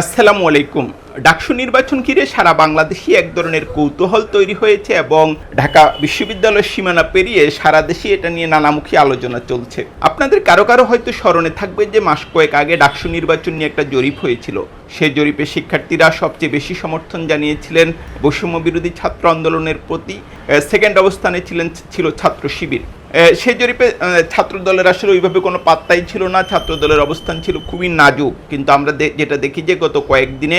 আসসালামু আলাইকুম। ডাকসু নির্বাচন ঘিরে সারা বাংলাদেশে এক ধরনের কৌতূহল তৈরি হয়েছে এবং ঢাকা বিশ্ববিদ্যালয়ের সীমানা পেরিয়ে সারা দেশে এটা নিয়ে নানামুখী আলোচনা চলছে। আপনাদের কারও কারও হয়তো স্মরণে থাকবে যে মাস কয়েক আগে ডাকসু নির্বাচন নিয়ে একটা জরিপ হয়েছিল। সেই জরিপে শিক্ষার্থীরা সবচেয়ে বেশি সমর্থন জানিয়েছিলেন বৈষম্য বিরোধী ছাত্র আন্দোলনের প্রতি। সেকেন্ড অবস্থানে ছিলেন, ছিল ছাত্র শিবির। সেই জরিপে ছাত্র দলের আসলে ওইভাবে কোনো পাত্তাই ছিল না ছাত্র দলের অবস্থান ছিল খুবই নাজুক। কিন্তু আমরা যেটা দেখি যে গত কয়েকদিনে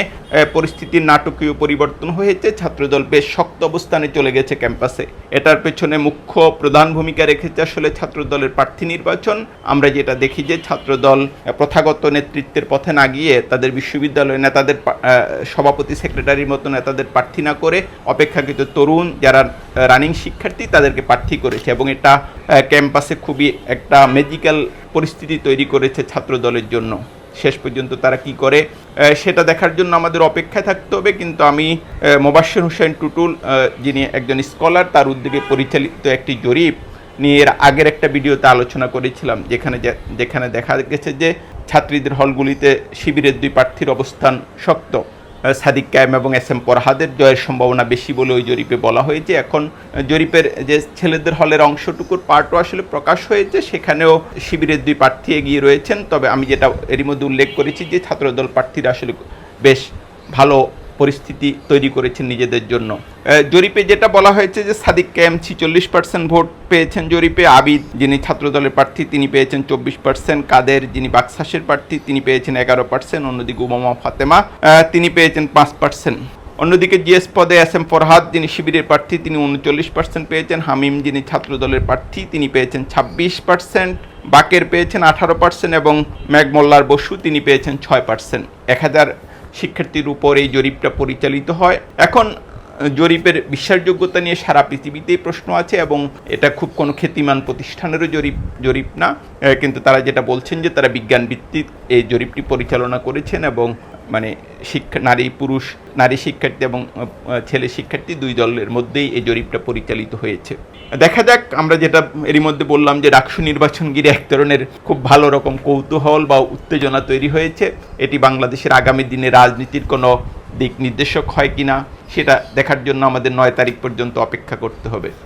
পরিস্থিতির নাটকীয় পরিবর্তন হয়েছে, ছাত্রদল বেশ শক্ত অবস্থানে চলে গেছে ক্যাম্পাসে। এটার পেছনে মুখ্য প্রধান ভূমিকা রেখেছে আসলে ছাত্র দলের প্রার্থী নির্বাচন। আমরা যেটা দেখি যে ছাত্রদল প্রথাগত নেতৃত্বের পথে না গিয়ে তাদের বিশ্ববিদ্যালয় নেতাদের সভাপতি, সেক্রেটারির মতো নেতাদের প্রার্থী না করে, অপেক্ষাকৃত তরুণ যারা রানিং শিক্ষার্থী তাদেরকে প্রার্থী করেছে। এবং এটা ক্যাম্পাসে খুবই একটা ম্যাজিক্যাল পরিস্থিতি তৈরি করেছে ছাত্র দলের জন্য। শেষ পর্যন্ত তারা কি করে? সেটা দেখার জন্য আমাদের অপেক্ষায় থাকতে হবে, কিন্তু আমি মোবাশ্বের হোসেন টুটুল যিনি একজন স্কলার তার উদ্যোগে পরিচালিত একটি জরিপ নিয়ে এর আগের একটা ভিডিওতে আলোচনা করেছিলাম, যেখানে যেখানে দেখা গেছে যে ছাত্রীদের হলগুলিতে শিবিরের দুই প্রার্থীর অবস্থান শক্ত। সাদিক কায়েম এবং এস এম পরহাদের জয়ের সম্ভাবনা বেশি বলে ওই জরিপে বলা হয়েছে। এখন জরিপের যে ছেলেদের হলের অংশটুকুর পার্টও আসলে প্রকাশ হয়েছে, সেখানেও শিবিরের দুই প্রার্থী এগিয়ে রয়েছেন। তবে আমি যেটা এরই মধ্যে উল্লেখ করেছি যে ছাত্রদল প্রার্থীরা আসলে বেশ ভালো পরিস্থিতি তৈরি করেছেন নিজেদের জন্য। জরিপে যেটা বলা হয়েছে যে সাদিক ক্যাম ছিচল্লিশ পার্সেন্ট ভোট পেয়েছেন জরিপে আবিদ, যিনি ছাত্রদলের প্রার্থী, তিনি পেয়েছেন চব্বিশ পার্সেন্ট। কাদের, যিনি বাক্সাসের প্রার্থী, তিনি পেয়েছেন এগারো পার্সেন্ট। অন্যদিকে উমামা ফাতেমা তিনি পেয়েছেন পাঁচ পার্সেন্ট। অন্যদিকে জিএস পদে এস এম ফরহাদ, যিনি শিবিরের প্রার্থী, তিনি উনচল্লিশ পার্সেন্ট পেয়েছেন। হামিম, যিনি ছাত্রদলের প্রার্থী, তিনি পেয়েছেন ছাব্বিশ পার্সেন্ট। বাকের পেয়েছেন আঠারো পার্সেন্ট এবং ম্যাগমোল্লার বসু, তিনি পেয়েছেন ছয় পার্সেন্ট। এক হাজার শিক্ষার্থীর উপর এই জরিপটা পরিচালিত হয়। এখন জরিপের বিশ্বাসযোগ্যতা নিয়ে সারা পৃথিবীতেই প্রশ্ন আছে এবং এটা খুব কোনো খ্যাতিমান প্রতিষ্ঠানেরও জরিপ জরিপ না। কিন্তু তারা যেটা বলছেন যে তারা বিজ্ঞান ভিত্তিক এই জরিপটি পরিচালনা করেছেন এবং মানে শিক্ষা, নারী, পুরুষ, নারী শিক্ষার্থী এবং ছেলে শিক্ষার্থী দুই দলের মধ্যেই এই জরিপটা পরিচালিত হয়েছে। দেখা যাক, আমরা যেটা এরই মধ্যে বললাম যে ডাকসু নির্বাচন ঘিরে এক ধরনের খুব ভালো রকম কৌতূহল বা উত্তেজনা তৈরি হয়েছে। এটি বাংলাদেশের আগামী দিনে রাজনীতির কোনো দিক নির্দেশক হয় কিনা, সেটা দেখার জন্য আমাদের নয় তারিখ পর্যন্ত অপেক্ষা করতে হবে।